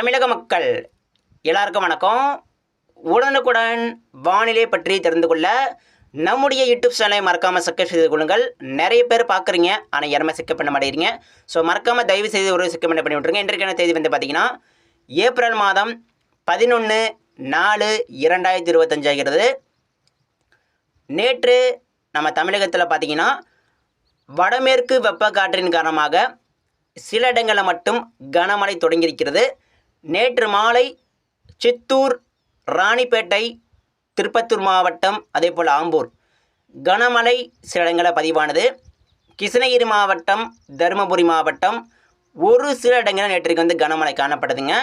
தமிழக மக்கள் எல்லாருக்கும் வணக்கம். உடனுக்குடன் வானிலை பற்றி தெரிந்து கொள்ள நம்முடைய யூடியூப் சேனலை மறக்காமல் சப்ஸ்கிரைப் செய்து கொள்ளுங்கள். நிறைய பேர் பார்க்குறீங்க ஆனால் யாருமே சிக்கப் பண்ண மாட்டேங்கிறீங்க. ஸோ மறக்காமல் தயவு செய்து ஒரு சிக்கப் பண்ண பண்ணி விட்ருங்க இன்றைக்கான தேதி வந்து பார்த்தீங்கன்னா ஏப்ரல் மாதம் பதினொன்று நாலு இரண்டாயிரத்தி இருபத்தஞ்சு ஆகிறது. நேற்று நம்ம தமிழகத்தில் பார்த்தீங்கன்னா வடமேற்கு வெப்ப காற்றின் காரணமாக சில இடங்களில் மட்டும் கனமழை தொடங்கியிருக்கிறது. நேற்று மாலை சித்தூர் ராணிப்பேட்டை திருப்பத்தூர் மாவட்டம் அதே போல் ஆம்பூர். கனமழை சில இடங்களில் பதிவானது. கிருஷ்ணகிரி மாவட்டம் தருமபுரி மாவட்டம் ஒரு சில இடங்களில் நேற்றுக்கு வந்து கனமழை காணப்பட்டதுங்க.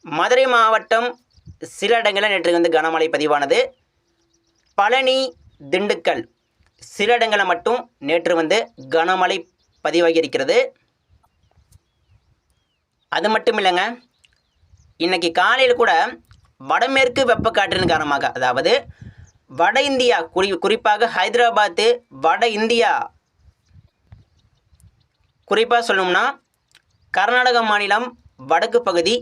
மதுரை மாவட்டம் சில இடங்களில் நேற்றுக்கு வந்து கனமழை பதிவானது. பழனி திண்டுக்கல் சில இடங்களில் மட்டும் நேற்று வந்து கனமழை பதிவாகி இருக்கிறது. அது மட்டும் இல்லைங்க. இன்னைக்கு காலையில் கூட வடமேற்கு வெப்பக்காற்றின் காரணமாக அதாவது வட இந்தியா குறி குறிப்பாக ஹைதராபாத்து வட இந்தியா குறிப்பாக சொல்லணும்னா கர்நாடக மாநிலம் வடக்கு பகுதி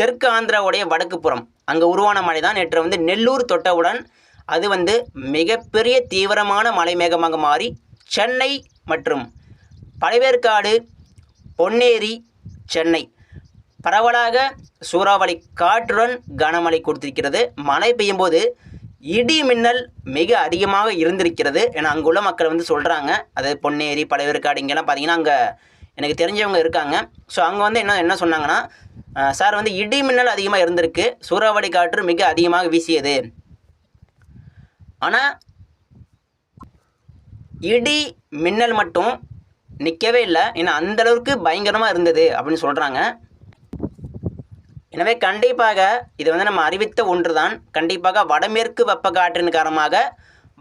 தெற்கு ஆந்திராவுடைய வடக்கு புறம். அங்கே உருவான மழை தான் நேற்று வந்து நெல்லூர் தொட்டவுடன் அது வந்து மிகப்பெரிய தீவிரமான மலை மேகமாக மாறி சென்னை மற்றும் பழவேற்காடு பொன்னேரி சென்னை. பரவலாக சூறாவளி காற்றுடன் கனமழை கொடுத்திருக்கிறது. மழை பெய்யும்போது இடி மின்னல் மிக அதிகமாக இருந்திருக்கிறது ஏன்னா அங்குள்ள மக்கள் வந்து சொல்கிறாங்க அதாவது பொன்னேரி பழையவர்காடு இங்கெல்லாம் பார்த்தீங்கன்னா அங்கே எனக்கு தெரிஞ்சவங்க இருக்காங்க. ஸோ அங்கே வந்து என்ன என்ன சொன்னாங்கன்னா சார் வந்து இடி மின்னல் அதிகமாக இருந்திருக்கு. சூறாவளி காற்று மிக அதிகமாக வீசியது. ஆனால் இடி மின்னல் மட்டும் நிற்கவே இல்லை. ஏன்னா அந்தளவுக்கு பயங்கரமாக இருந்தது அப்படின்னு சொல்கிறாங்க எனவே கண்டிப்பாக இது வந்து நம்ம அறிவித்த ஒன்று தான் கண்டிப்பாக வடமேற்கு வெப்ப காற்றின் காரணமாக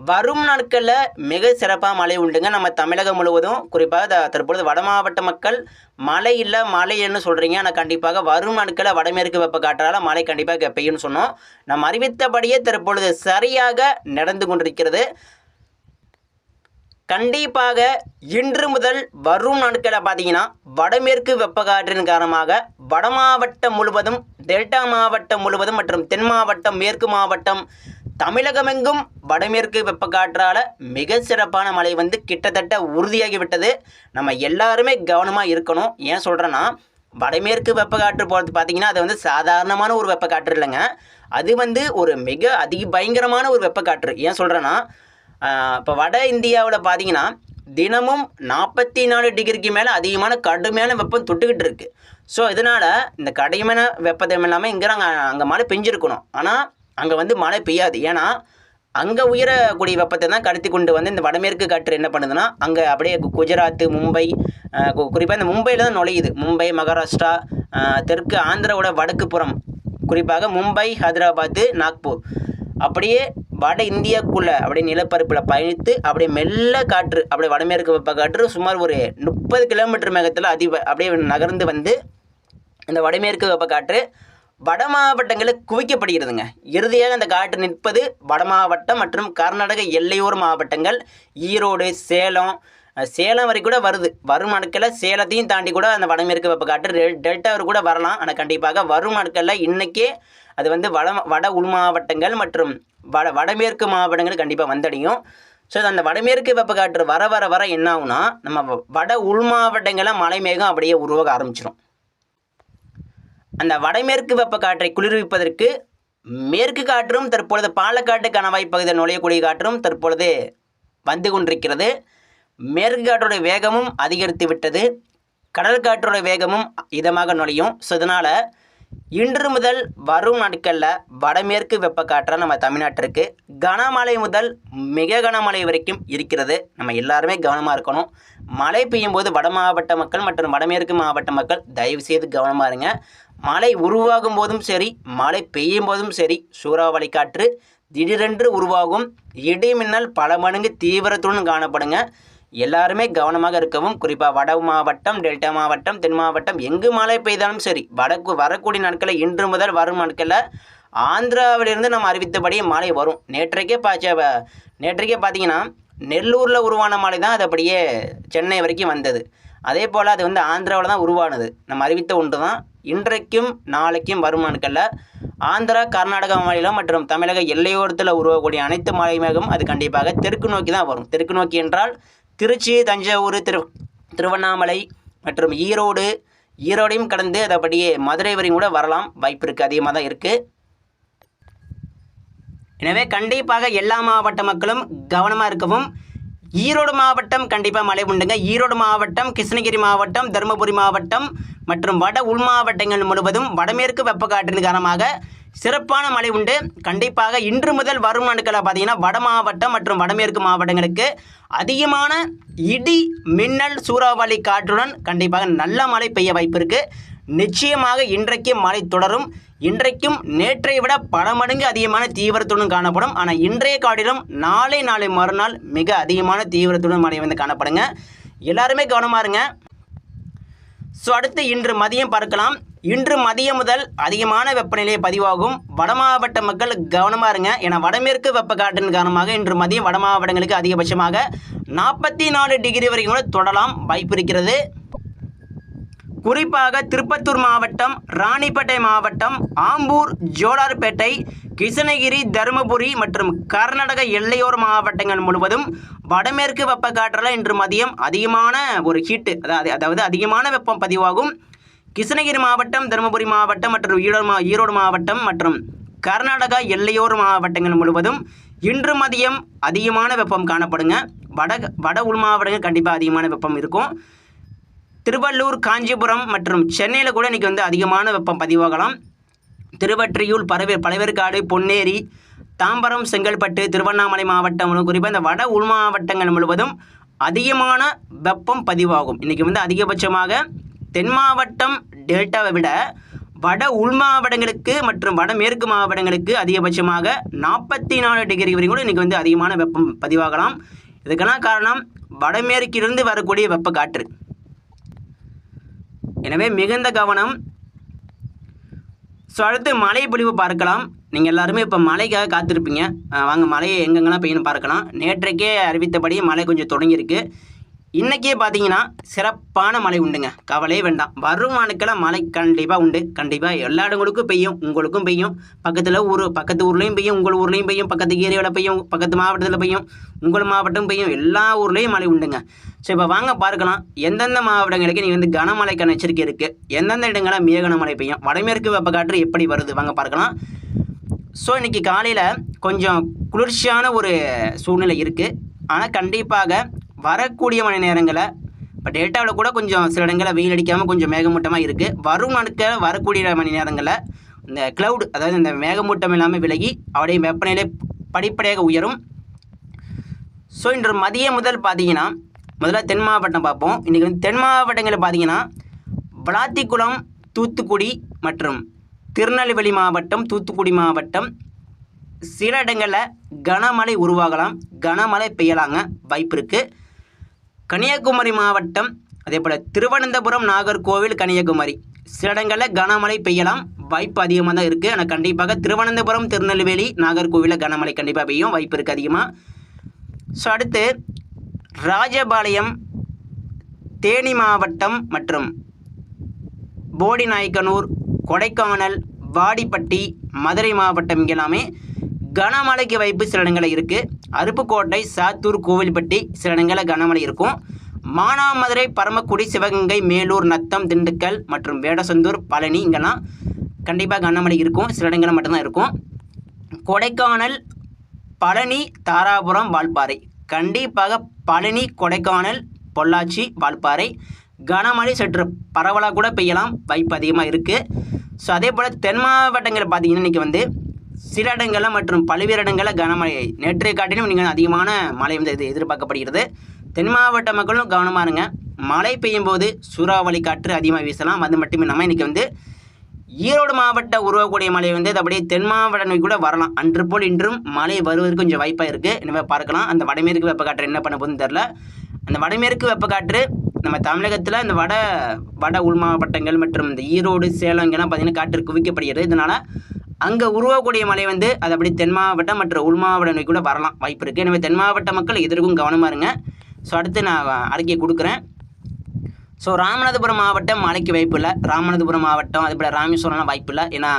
வரும் நாட்களில் மிக சிறப்பாக மழை உண்டுங்க. நம்ம தமிழகம் முழுவதும். குறிப்பாக தற்பொழுது வட மாவட்ட மக்கள் மழை இல்லை மழை இல்லைன்னு சொல்கிறீங்க ஆனால் கண்டிப்பாக வரும் நாட்களில் வடமேற்கு வெப்ப காற்றால் மழை கண்டிப்பாக பெய்யும்னு சொன்னோம். நம்ம அறிவித்தபடியே தற்பொழுது சரியாக நடந்து கொண்டிருக்கிறது. கண்டிப்பாக இன்று முதல் வரும் நாட்களில் பார்த்தீங்கன்னா வடமேற்கு வெப்பக்காற்றின் காரணமாக வட மாவட்டம் முழுவதும் டெல்டா மாவட்டம் முழுவதும் மற்றும் தென் மாவட்டம் மேற்கு மாவட்டம் தமிழகமெங்கும் வடமேற்கு வெப்பக்காற்றால் மிக சிறப்பான மழை வந்து கிட்டத்தட்ட உறுதியாகிவிட்டது. நம்ம எல்லாருமே கவனமாக இருக்கணும். ஏன் சொல்கிறேன்னா வடமேற்கு வெப்பக்காற்று போகிறது பார்த்தீங்கன்னா அது வந்து சாதாரணமான ஒரு வெப்பக்காற்று இல்லைங்க. அது வந்து ஒரு மிக அதிக பயங்கரமான ஒரு வெப்பக்காற்று. ஏன் சொல்கிறேன்னா இப்போ வட இந்தியாவில் பார்த்தீங்கன்னா தினமும் நாற்பத்தி நாலு டிகிரிக்கு மேலே அதிகமான கடுமையான வெப்பம் தொட்டுக்கிட்டு இருக்கு. ஸோ இதனால் இந்த கடுமையான வெப்பத்தை இல்லாமல் இங்கே நாங்கள் அங்கே மழை பெஞ்சிருக்கணும். ஆனால் அங்கே வந்து மழை பெய்யாது. ஏன்னா அங்கே உயரக்கூடிய வெப்பத்தை தான் கடத்தி கொண்டு வந்து இந்த வடமேற்கு காற்று என்ன பண்ணுதுன்னா அங்கே அப்படியே குஜராத் குஜராத்து மும்பை குறிப்பாக இந்த மும்பையில் தான் நுழையுது. மும்பை மகாராஷ்டிரா தெற்கு ஆந்திராவோட வடக்கு புறம். குறிப்பாக மும்பை ஹைதராபாத்து நாக்பூர். அப்படியே வட இந்தியாக்குள்ளே அப்படியே நிலப்பரப்பில் பயணித்து அப்படியே மெல்ல காற்று அப்படியே வடமேற்கு வெப்ப காற்று சுமார் ஒரு முப்பது கிலோமீட்டர் மேகத்தில் அதி அப்படியே நகர்ந்து வந்து இந்த வடமேற்கு வெப்ப காற்று வட மாவட்டங்களில் குவிக்கப்படுகிறதுங்க. இறுதியாக அந்த காற்று நிற்பது வட மாவட்டம் மற்றும் கர்நாடக எல்லையோர மாவட்டங்கள் ஈரோடு சேலம் சேலம் வரை கூட வருது. வரும் நாட்களில் சேலத்தையும் தாண்டி கூட அந்த வடமேற்கு வெப்பக்காற்று டெல் கூட வரலாம். ஆனால் கண்டிப்பாக வரும் நாட்களில் இன்றைக்கே அது வந்து வட வட உள் மாவட்டங்கள் மற்றும் வட வடமேற்கு மாவட்டங்கள் கண்டிப்பாக வந்தடையும். ஸோ அந்த வடமேற்கு வெப்பக்காற்று வர வர வர என்ன ஆகும்னா நம்ம வ- வட உள் மாவட்டங்களில் மழை மேகம் அப்படியே உருவாக ஆரம்பிச்சிடும் அந்த வடமேற்கு வெப்பக்காற்றை குளிர்விப்பதற்கு மேற்கு காற்றும் தற்பொழுது பாலக்காட்டு கணவாய் பகுதியில் நுழையக்கூடிய காற்றும் தற்பொழுது வந்து கொண்டிருக்கிறது. மேற்கு காற்றோட வேகமும் அதிகரித்து விட்டது. கடல் காற்றோட வேகமும் இதமாக நுழையும். ஸோ இதனால் இன்று முதல் வரும் நாட்களில் வடமேற்கு வெப்பக்காற்றாக நம்ம தமிழ்நாட்டிற்கு கனமழை முதல் மிக கனமழை வரைக்கும் இருக்கிறது. நம்ம எல்லாருமே கவனமாக இருக்கணும். மழை பெய்யும் போது வட மாவட்ட மக்கள் மற்றும் வடமேற்கு மாவட்ட மக்கள் தயவு செய்து கவனமாக இருங்க. மழை உருவாகும் போதும் சரி மழை பெய்யும் போதும் சரி சூறாவளி காற்று திடீரென்று உருவாகும். இடி மின்னல் பல மடங்கு தீவிரத்துடன் காணப்படுங்க. எல்லாருமே கவனமாக இருக்கவும் குறிப்பாக வட மாவட்டம் டெல்டா மாவட்டம் தென் மாவட்டம் எங்கு மழை பெய்தாலும் சரி வடக்கு வரக்கூடிய நாட்களில் இன்று முதல் வரும் நாட்களில் ஆந்திராவிலிருந்து நம்ம அறிவித்தபடி மழை வரும். நேற்றைக்கே பாச்ச நேற்றைக்கே பார்த்தீங்கன்னா நெல்லூரில் உருவான மழை தான் அது அப்படியே சென்னை வரைக்கும் வந்தது. அதே போல் அது வந்து ஆந்திராவில் தான் உருவானது. நம்ம அறிவித்த ஒன்று தான் இன்றைக்கும் நாளைக்கும் வரும் நாட்களில் ஆந்திரா கர்நாடகா மாநிலம் மற்றும் தமிழக எல்லையோரத்தில் உருவக்கூடிய அனைத்து மழை மேகம் அது கண்டிப்பாக தெற்கு நோக்கி தான் வரும். தெற்கு நோக்கி என்றால் திருச்சி தஞ்சாவூர் திரு திருவண்ணாமலை மற்றும் ஈரோடு. ஈரோடையும் கடந்து அதை அப்படியே மதுரை வரையும் கூட வரலாம். வாய்ப்பு இருக்குது அதிகமாக தான் இருக்குது எனவே கண்டிப்பாக எல்லா மாவட்ட மக்களும் கவனமாக இருக்கவும். ஈரோடு மாவட்டம் கண்டிப்பாக மழை உண்டுங்க. ஈரோடு மாவட்டம் கிருஷ்ணகிரி மாவட்டம் தருமபுரி மாவட்டம் மற்றும் வட உள் மாவட்டங்கள் முழுவதும் வடமேற்கு வெப்பக்காற்றின் காரணமாக சிறப்பான மழை உண்டு. கண்டிப்பாக இன்று முதல் வரும் நாட்களில் பார்த்தீங்கன்னா வட மாவட்டம் மற்றும் வடமேற்கு மாவட்டங்களுக்கு அதிகமான இடி மின்னல் சூறாவளி காற்றுடன் கண்டிப்பாக நல்ல மழை பெய்ய வாய்ப்பு இருக்குது நிச்சயமாக இன்றைக்கு மழை தொடரும். இன்றைக்கும் நேற்றை விட பல மடங்கு அதிகமான தீவிரத்துடன் காணப்படும். ஆனால் இன்றைய காட்டிலும் நாளை நாளை மறுநாள் மிக அதிகமான தீவிரத்துடன் மழை வந்து காணப்படுங்க. எல்லாருமே கவனமாக இருங்க. ஸோ அடுத்து இன்று மதியம் பார்க்கலாம். இன்று மதியம் முதல் அதிகமான வெப்பநிலை பதிவாகும். வட மாவட்ட மக்கள் கவனமாக இருங்க. ஏன்னா வடமேற்கு வெப்பக்காற்றின் காரணமாக இன்று மதியம் வட மாவட்டங்களுக்கு அதிகபட்சமாக நாற்பத்தி நாலு டிகிரி வரைக்கும் கூட தொடலாம் வாய்ப்பு இருக்கிறது. குறிப்பாக திருப்பத்தூர் மாவட்டம் ராணிப்பேட்டை மாவட்டம் ஆம்பூர் ஜோலார்பேட்டை கிருஷ்ணகிரி தருமபுரி மற்றும் கர்நாடக எல்லையோர மாவட்டங்கள் முழுவதும் வடமேற்கு வெப்பக்காற்றில் இன்று மதியம் அதிகமான ஒரு ஹீட்டு அதாவது அதாவது அதிகமான வெப்பம் பதிவாகும். கிருஷ்ணகிரி மாவட்டம் தருமபுரி மாவட்டம் மற்றும் ஈரோடு மா ஈரோடு மாவட்டம் மற்றும் கர்நாடகா எல்லையோர மாவட்டங்கள் முழுவதும் இன்று மதியம் அதிகமான வெப்பம் காணப்படுங்க. வட வட உள் மாவட்டங்கள் கண்டிப்பாக அதிகமான வெப்பம் இருக்கும். திருவள்ளூர் காஞ்சிபுரம் மற்றும் சென்னையில் கூட இன்றைக்கி வந்து அதிகமான வெப்பம் பதிவாகலாம். திருவற்றியூர் பரவே பழவேற்காடு பொன்னேரி தாம்பரம் செங்கல்பட்டு திருவண்ணாமலை மாவட்டம் குறிப்பாக இந்த வட உள் மாவட்டங்கள் முழுவதும் அதிகமான வெப்பம் பதிவாகும். இன்றைக்கி வந்து அதிகபட்சமாக தென் மாவட்டம் டெல்டாவை விட வட உள் மாவட்டங்களுக்கு மற்றும் வடமேற்கு மாவட்டங்களுக்கு அதிகபட்சமாக நாற்பத்தி நாலு டிகிரி வரைக்கும் கூட இன்றைக்கி வந்து அதிகமான வெப்பம் பதிவாகலாம். இதுக்கெல்லாம் காரணம் வடமேற்கிலிருந்து வரக்கூடிய வெப்ப காற்று. எனவே மிகுந்த கவனம். ஸோ அடுத்து மழை பொழிவு பார்க்கலாம். நீங்கள் எல்லாருமே இப்போ மழைக்காக காத்திருப்பீங்க. வாங்க மழையை எங்கெங்கெல்லாம் பெய்யணும் பார்க்கலாம். நேற்றைக்கே அறிவித்தபடி மழை கொஞ்சம் தொடங்கியிருக்கு. இன்றைக்கே பார்த்தீங்கன்னா சிறப்பான மழை உண்டுங்க. கவலையே வேண்டாம். வருமானுக்கெல்லாம் மழை கண்டிப்பாக உண்டு. கண்டிப்பாக எல்லா இடங்களுக்கும் பெய்யும். உங்களுக்கும் பெய்யும். பக்கத்தில் ஊர் பக்கத்து ஊர்லேயும் பெய்யும். உங்கள் ஊர்லேயும் பெய்யும். பக்கத்து ஏரியாவில் பெய்யும். பக்கத்து மாவட்டத்தில் பெய்யும். உங்கள் மாவட்டம் பெய்யும். எல்லா ஊர்லேயும் மழை உண்டுங்க. ஸோ இப்போ வாங்க பார்க்கலாம். எந்தெந்த மாவட்டங்களுக்கு நீங்கள் வந்து கனமழைக்கான எச்சரிக்கை இருக்குது எந்தெந்த இடங்களில் மிக கனமழை பெய்யும்? வடமேற்கு வெப்பக்காற்று எப்படி வருது? வாங்க பார்க்கலாம். ஸோ இன்றைக்கி காலையில் கொஞ்சம் குளிர்ச்சியான ஒரு சூழ்நிலை இருக்குது ஆனால் கண்டிப்பாக வரக்கூடிய மணி நேரங்களில் இப்போ டேட்டாவில் கூட கொஞ்சம் சில இடங்களில் வெயில் அடிக்காமல் கொஞ்சம் மேகமூட்டமாக இருக்குது வரும் நாட்கள் வரக்கூடிய மணி நேரங்களில் இந்த க்ளவுடு அதாவது இந்த மேகமூட்டம் இல்லாமல் விலகி அவருடைய வெப்பநிலை படிப்படியாக உயரும். ஸோ இன்று மதியம் முதல் பார்த்தீங்கன்னா முதல்ல தென் மாவட்டம் பார்ப்போம். இன்றைக்கி வந்து தென் மாவட்டங்களில் பார்த்தீங்கன்னா விளாத்திக்குளம் தூத்துக்குடி மற்றும் திருநெல்வேலி மாவட்டம் தூத்துக்குடி மாவட்டம். சில இடங்களில் கனமழை உருவாகலாம். கனமழை பெய்யலாங்க வாய்ப்பு இருக்குது கன்னியாகுமரி மாவட்டம் அதே போல் திருவனந்தபுரம் நாகர்கோவில் கன்னியாகுமரி. சில இடங்களில் கனமழை பெய்யலாம். வாய்ப்பு அதிகமாக தான் இருக்குது ஆனால் கண்டிப்பாக திருவனந்தபுரம் திருநெல்வேலி நாகர்கோவிலில் கனமழை கண்டிப்பாக பெய்யும். வாய்ப்பு இருக்குது அதிகமாக ஸோ அடுத்து ராஜபாளையம் தேனி மாவட்டம் மற்றும் போடிநாயக்கனூர் கொடைக்கானல் வாடிப்பட்டி மதுரை மாவட்டம் இங்க எல்லாமே கனமழைக்கு வாய்ப்பு சில இடங்களில் இருக்குது அருப்புக்கோட்டை சாத்தூர் கோவில்பட்டி சில இடங்களில் கனமழை இருக்கும். மானாமதுரை பரமக்குடி சிவகங்கை மேலூர் நத்தம் திண்டுக்கல் மற்றும் வேடசந்தூர் பழனி இங்கெல்லாம் கண்டிப்பாக கனமழை இருக்கும். சில இடங்களில் மட்டும்தான் இருக்கும். கொடைக்கானல் பழனி தாராபுரம் வால்பாறை. கண்டிப்பாக பழனி கொடைக்கானல் பொள்ளாச்சி வால்பாறை. கனமழை சற்று பரவலாக கூட பெய்யலாம். வாய்ப்பு அதிகமாக இருக்குது ஸோ அதே போல் தென் மாவட்டங்களில் பார்த்தீங்கன்னா இன்றைக்கி வந்து சில இடங்களில் மற்றும் பல்வேறு இடங்களில் கனமழை. நேற்றைய காட்டிலும் நீங்கள் அதிகமான மழை வந்து இது எதிர்பார்க்கப்படுகிறது. தென் மாவட்ட மக்களும் கவனமாக இருங்க. மழை பெய்யும் போது சூறாவளி காற்று அதிகமாக வீசலாம். அது மட்டும் இல்லாமல் இன்றைக்கி வந்து ஈரோடு மாவட்ட உருவக்கூடிய மழை வந்து அது அப்படியே தென் மாவட்ட கூட வரலாம். அன்று போல் இன்றும் மழை வருவதற்கு கொஞ்சம் வாய்ப்பாக இருக்குது இனிமேல் பார்க்கலாம். அந்த வடமேற்கு வெப்பக்காற்று என்ன பண்ண போகுதுன்னு தெரில அந்த வடமேற்கு வெப்பக்காற்று நம்ம தமிழகத்தில் இந்த வட வட உள் மாவட்டங்கள் மற்றும் இந்த ஈரோடு சேலம் இங்கெல்லாம் பார்த்திங்கன்னா காற்று குவிக்கப்படுகிறது. இதனால் அங்கே உருவக்கூடிய மழை வந்து அது அப்படி தென் மாவட்டம் மற்றும் உள் மாவட்டம் கூட வரலாம். வாய்ப்பு இருக்குது எனவே தென் மாவட்ட மக்கள் எதற்கும் கவனமாக இருங்க. ஸோ அடுத்து நான் அறிக்கையை கொடுக்குறேன். ஸோ ராமநாதபுரம் மாவட்டம் மழைக்கு வாய்ப்பு இல்லை. ராமநாதபுரம் மாவட்டம் அதேபோல் ராமேஸ்வரம்லாம் வாய்ப்பு இல்லை. ஏன்னா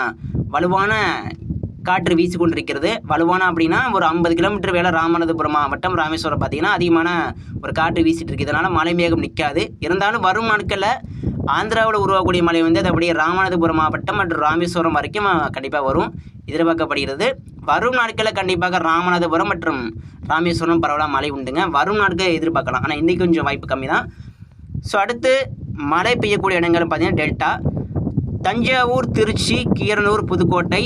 வலுவான காற்று வீசி கொண்டிருக்கிறது வலுவான அப்படின்னா ஒரு ஐம்பது கிலோமீட்டர் வேலை ராமநாதபுரம் மாவட்டம். ராமேஸ்வரம் பார்த்தீங்கன்னா அதிகமான ஒரு காற்று வீசிட்டு இருக்கு. இதனால் மழை மேகம் நிற்காது இருந்தாலும் வரும் நாட்களில் ஆந்திராவில் உருவாகக்கூடிய மழை வந்து அது அப்படியே ராமநாதபுரம் மாவட்டம் மற்றும் ராமேஸ்வரம் வரைக்கும் கண்டிப்பாக வரும். எதிர்பார்க்கப்படுகிறது. வரும் நாட்களில் கண்டிப்பாக ராமநாதபுரம் மற்றும் ராமேஸ்வரம் பரவலாக மழை உண்டுங்க. வரும் நாட்கள் எதிர்பார்க்கலாம். ஆனால் இன்றைக்கி கொஞ்சம் வாய்ப்பு கம்மி தான் ஸோ அடுத்து மழை பெய்யக்கூடிய இடங்கள் பார்த்திங்கன்னா டெல்டா. தஞ்சாவூர் திருச்சி கீரனூர் புதுக்கோட்டை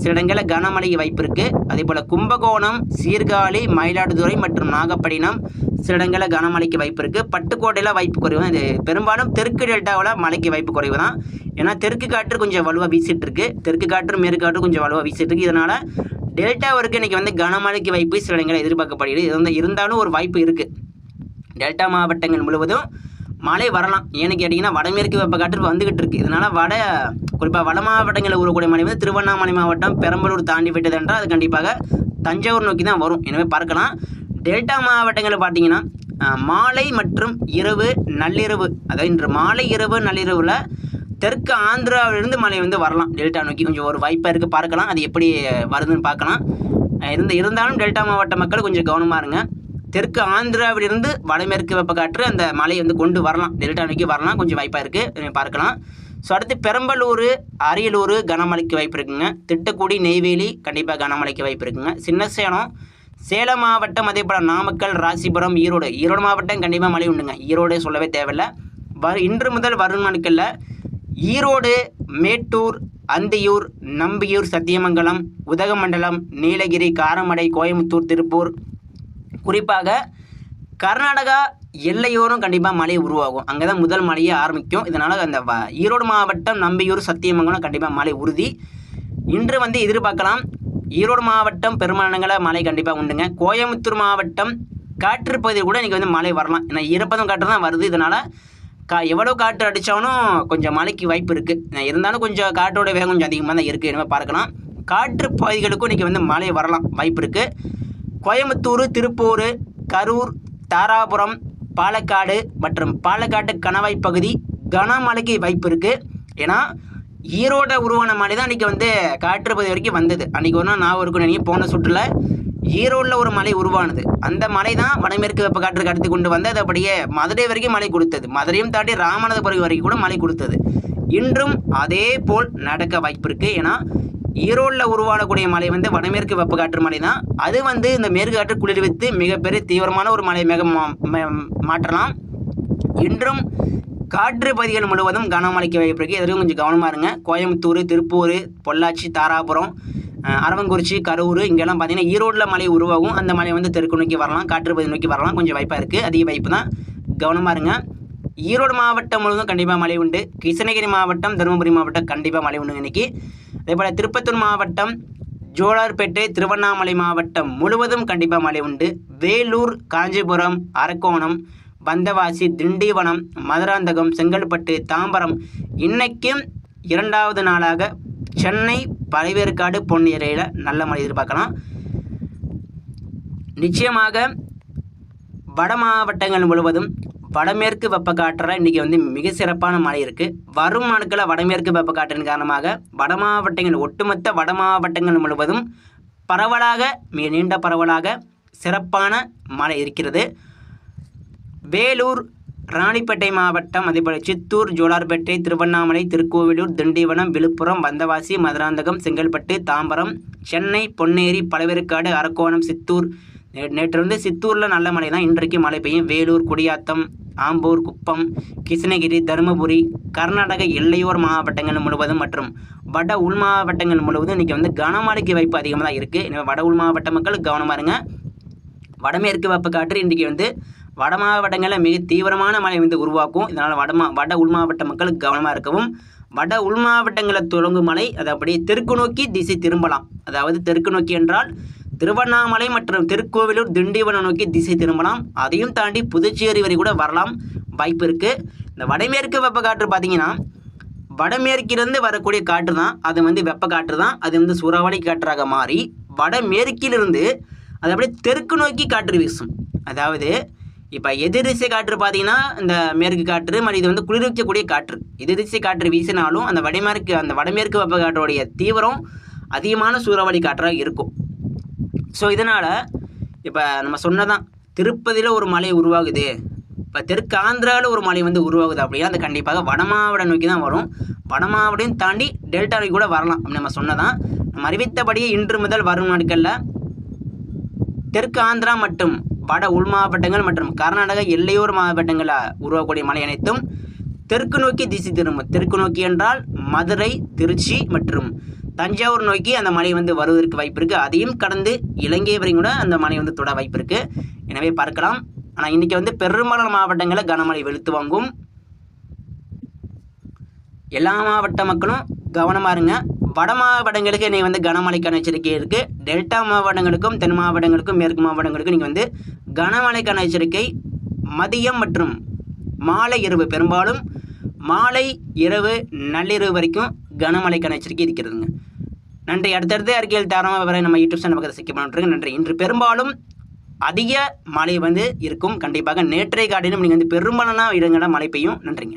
சில இடங்களில் கனமழை வாய்ப்பு இருக்குது அதே போல் கும்பகோணம் சீர்காழி மயிலாடுதுறை மற்றும் நாகப்பட்டினம் சில இடங்களில் கனமழைக்கு வாய்ப்பு இருக்குது பட்டுக்கோட்டையில் வாய்ப்பு குறைவு தான். இது பெரும்பாலும் தெற்கு டெல்டாவில் மழைக்கு வாய்ப்பு குறைவு தான். ஏன்னா தெற்கு காற்று கொஞ்சம் வலுவாக வீசிட்டு இருக்கு. தெற்கு காற்று மேற்கு காற்று கொஞ்சம் வலுவாக வீசிட்டு இருக்கு. இதனால் டெல்டாவிற்கு இன்றைக்கி வந்து கனமழைக்கு வாய்ப்பு சில இடங்களில் எதிர்பார்க்கப்படுகிறது. வந்து இருந்தாலும் ஒரு வாய்ப்பு இருக்குது டெல்டா மாவட்டங்கள் முழுவதும் மழை வரலாம். ஏன்னு கேட்டிங்கன்னா வடமேற்கு வெப்ப காற்று வந்துகிட்டு இருக்கு. இதனால் வட குறிப்பாக வட மாவட்டங்களில் உருவக்கூடிய மழை வந்து திருவண்ணாமலை மாவட்டம் பெரம்பலூர் தாண்டி விட்டது என்றால் அது கண்டிப்பாக தஞ்சாவூர் நோக்கி தான் வரும். எனவே பார்க்கலாம். டெல்டா மாவட்டங்களில் பார்த்தீங்கன்னா மாலை மற்றும் இரவு நள்ளிரவு அதாவது இன்று மாலை இரவு நள்ளிரவில் தெற்கு ஆந்திராவிலிருந்து மழை வந்து வரலாம். டெல்டா நோக்கி கொஞ்சம் ஒரு வாய்ப்பாக இருக்குது பார்க்கலாம். அது எப்படி வருதுன்னு பார்க்கலாம். இருந்த இருந்தாலும் டெல்டா மாவட்ட மக்கள் கொஞ்சம் கவனமாக இருங்க. தெற்கு ஆந்திராவிலிருந்து வடமேற்கு வெப்பக்காற்று அந்த மலையை வந்து கொண்டு வரலாம். டெல்டா நோக்கி வரலாம். கொஞ்சம் வாய்ப்பாக இருக்குது பார்க்கலாம். ஸோ அடுத்து பெரம்பலூர் அரியலூர் கனமழைக்கு வாய்ப்பு இருக்குங்க. திட்டக்குடி நெய்வேலி கண்டிப்பாக கனமழைக்கு வாய்ப்பு இருக்குங்க. சின்ன சேலம் சேலம் மாவட்டம் அதே போல் நாமக்கல் ராசிபுரம் ஈரோடு. ஈரோடு மாவட்டம் கண்டிப்பாக மழை உண்டுங்க. ஈரோடு சொல்லவே தேவையில்லை. வரு இன்று முதல் வரும் நாட்களில் ஈரோடு மேட்டூர் அந்தியூர் நம்பியூர் சத்தியமங்கலம் உதகமண்டலம் நீலகிரி காரமடை கோயம்புத்தூர் திருப்பூர் குறிப்பாக கர்நாடகா எல்லையோரம் கண்டிப்பாக மழை உருவாகும். அங்கே தான் முதல் மழையே ஆரம்பிக்கும். இதனால் அந்த வ- ஈரோடு மாவட்டம் நம்பியூர் சத்தியமங்கலம் கண்டிப்பாக மழை உறுதி. இன்று வந்து எதிர்பார்க்கலாம். ஈரோடு மாவட்டம் பெருமானங்களில் மழை கண்டிப்பாக உண்டுங்க. கோயம்புத்தூர் மாவட்டம் காற்று பகுதியில் கூட இன்றைக்கி வந்து மழை வரலாம். ஏன்னா ஈரப்பதம் காற்று தான் வருது. இதனால் கா எவ்வளோ காற்று அடித்தாலும் கொஞ்சம் மழைக்கு வாய்ப்பு இருக்குது இருந்தாலும் கொஞ்சம் காற்றோட வேகம் கொஞ்சம் அதிகமாக தான் இருக்குது என்ன பார்க்கலாம். காற்று பகுதிகளுக்கும் இன்றைக்கி வந்து மழை வரலாம். வாய்ப்பு இருக்குது கோயம்புத்தூர் திருப்பூர் கரூர் தாராபுரம் பாலக்காடு மற்றும் பாலக்காட்டு கணவாய் பகுதி கனமழைக்கு வாய்ப்பு இருக்குது ஏன்னா ஈரோட உருவான மழை தான் அன்றைக்கி வந்து காற்று பகுதி வரைக்கும் வந்தது. அன்றைக்கி ஒன்றும் நான் இருக்கும் நினைக்கிறேன் போன சுற்றுல ஈரோடில் ஒரு மலை உருவானது. அந்த மலை தான் வடமேற்கு வெப்ப காற்றுக்கு அடுத்து கொண்டு வந்து அது அப்படியே மதுரை வரைக்கும் மழை கொடுத்தது. மதுரையும் தாண்டி ராமநாதபுரம் வரைக்கும் கூட மழை கொடுத்தது. இன்றும் அதே போல் நடக்க வாய்ப்பு இருக்குது ஏன்னா ஈரோடில் உருவாகக்கூடிய மலை வந்து வடமேற்கு வெப்பக்காற்று மலை தான் அது வந்து இந்த மேற்கு காற்று குளிர்வித்து மிகப்பெரிய தீவிரமான ஒரு மலை மிக மா- மாற்றலாம். இன்றும் காற்று பகுதிகள் முழுவதும் கனமழைக்கு வாய்ப்பு இருக்குது எதுவும் கொஞ்சம் கவனமாக இருங்க. கோயம்புத்தூர் திருப்பூர் பொள்ளாச்சி தாராபுரம் அரவங்குறிச்சி கரூர் இங்கெல்லாம் பார்த்தீங்கன்னா ஈரோட்டில் மலை உருவாகும். அந்த மலை வந்து தெற்கு நோக்கி வரலாம். காற்று பகுதி நோக்கி வரலாம். கொஞ்சம் வாய்ப்பாக இருக்குது அதிக வாய்ப்பு தான். கவனமாக இருங்க. ஈரோடு மாவட்டம் முழுவதும் கண்டிப்பாக மழை உண்டு. கிருஷ்ணகிரி மாவட்டம் தருமபுரி மாவட்டம் கண்டிப்பாக மழை உண்டு இன்னைக்கு. அதேபோல் திருப்பத்தூர் மாவட்டம் ஜோலார்பேட்டை திருவண்ணாமலை மாவட்டம் முழுவதும் கண்டிப்பாக மழை உண்டு. வேலூர் காஞ்சிபுரம் அரக்கோணம் வந்தவாசி திண்டிவனம் மதுராந்தகம் செங்கல்பட்டு தாம்பரம் இன்னைக்கும் இரண்டாவது நாளாக சென்னை பழவேற்காடு பொன்னியரையில் நல்ல மழை எதிர்பார்க்கலாம். நிச்சயமாக வட மாவட்டங்கள் முழுவதும் வடமேற்கு வெப்பக்காற்றில் இன்றைக்கி வந்து மிக சிறப்பான மழை இருக்குது வரும் நாட்களில் வடமேற்கு வெப்பக்காற்றின் காரணமாக வட மாவட்டங்கள் ஒட்டுமொத்த வட மாவட்டங்கள் முழுவதும் பரவலாக மிக நீண்ட பரவலாக சிறப்பான மழை இருக்கிறது. வேலூர் ராணிப்பேட்டை மாவட்டம் அதேபோல் சித்தூர் ஜோலார்பேட்டை திருவண்ணாமலை திருக்கோவிலூர் திண்டிவனம் விழுப்புரம் வந்தவாசி மதுராந்தகம் செங்கல்பட்டு தாம்பரம் சென்னை பொன்னேரி பழவேற்காடு அரக்கோணம் சித்தூர் நே- நேற்று வந்து சித்தூரில் நல்ல மழை தான். இன்றைக்கு மழை பெய்யும். வேலூர் குடியாத்தம் ஆம்பூர் குப்பம் கிருஷ்ணகிரி தருமபுரி கர்நாடக எல்லையோர் மாவட்டங்கள் முழுவதும் மற்றும் வட உள் மாவட்டங்கள் முழுவதும் இன்றைக்கி வந்து கனமழைக்கு வாய்ப்பு அதிகமாக தான் இருக்குது எனவே வட உள் மாவட்ட மக்கள் கவனமாக இருங்க. வடமேற்கு வெப்ப காற்று இன்றைக்கி வந்து வட மாவட்டங்களில் மிக தீவிரமான மழை வந்து உருவாக்கும். இதனால் வடமா வட உள் மாவட்ட மக்கள் கவனமாக இருக்கவும் வட உள் மாவட்டங்களில் தொடங்கும் மழை அது அப்படியே தெற்கு நோக்கி திசை திரும்பலாம். அதாவது தெற்கு நோக்கி என்றால் திருவண்ணாமலை மற்றும் திருக்கோவிலூர் திண்டிவனம் நோக்கி திசை திரும்பலாம். அதையும் தாண்டி புதுச்சேரி வரை கூட வரலாம். வாய்ப்பு இருக்குது இந்த வடமேற்கு வெப்பக்காற்று பார்த்தீங்கன்னா வடமேற்கிலிருந்து வரக்கூடிய காற்று தான். அது வந்து வெப்ப காற்று தான். அது வந்து சூறாவளி காற்றாக மாறி வடமேற்கிலிருந்து அது அப்படியே தெற்கு நோக்கி காற்று வீசும். அதாவது இப்போ எதிர்திசை காற்று பார்த்தீங்கன்னா இந்த மேற்கு காற்று மாதிரி இது வந்து குளிர்விக்கக்கூடிய காற்று. எதிர்திசை காற்று வீசினாலும் அந்த வடமேற்கு அந்த வடமேற்கு வெப்ப காற்றோடைய தீவிரம் அதிகமான சூறாவளி காற்றாக இருக்கும். ஸோ இதனால் இப்போ நம்ம சொன்னதான் திருப்பதியில் ஒரு மலை உருவாகுது. இப்போ தெற்கு ஆந்திராவில் ஒரு மலை வந்து உருவாகுது அப்படின்னா அது கண்டிப்பாக வடமாவட நோக்கி தான் வரும். வடமாவடையும் தாண்டி டெல்டா நோக்கி கூட வரலாம் அப்படின்னு நம்ம சொன்னதான். நம்ம அறிவித்தபடியே இன்று முதல் வரும் நாட்களில் தெற்கு ஆந்திரா மற்றும் வட உள் மாவட்டங்கள் மற்றும் கர்நாடக எல்லையோர் மாவட்டங்களில் உருவாகக்கூடிய மலை அனைத்தும் தெற்கு நோக்கி திசை திரும்பும். தெற்கு நோக்கி என்றால் மதுரை திருச்சி மற்றும் தஞ்சாவூர் நோக்கி அந்த மழை வந்து வருவதற்கு வாய்ப்பு இருக்குது அதையும் கடந்து இலங்கை வரையும் கூட அந்த மழை வந்து தொட வாய்ப்பு இருக்குது எனவே பார்க்கலாம். ஆனால் இன்றைக்கி வந்து பெரும்பாலான மாவட்டங்களில் கனமழை வெளுத்து வாங்கும். எல்லா மாவட்ட மக்களும் கவனமாக இருங்க. வட மாவட்டங்களுக்கு நீங்கள் வந்து கனமழைக்கான எச்சரிக்கை இருக்குது டெல்டா மாவட்டங்களுக்கும் தென் மாவட்டங்களுக்கும் மேற்கு மாவட்டங்களுக்கும் நீங்கள் வந்து கனமழைக்கான எச்சரிக்கை. மதியம் மற்றும் மாலை இரவு பெரும்பாலும் மாலை இரவு நள்ளிரவு வரைக்கும் கனமழைக்கான எச்சரிக்கை இருக்கிறதுங்க. நன்றி. அடுத்தடுத்த அறிக்கையில் தரமாக வரை நம்ம யூடியூப் சேனல் பக்கத்தில் சிக்க பண்ணிட்டுருக்கு நன்றி. இன்று பெரும்பாலும் அதிக மழை வந்து இருக்கும். கண்டிப்பாக நேற்றைய காட்டிலும் நீங்கள் வந்து பெரும்பாலான இடங்களில் மழை பெய்யும். நன்றிங்க.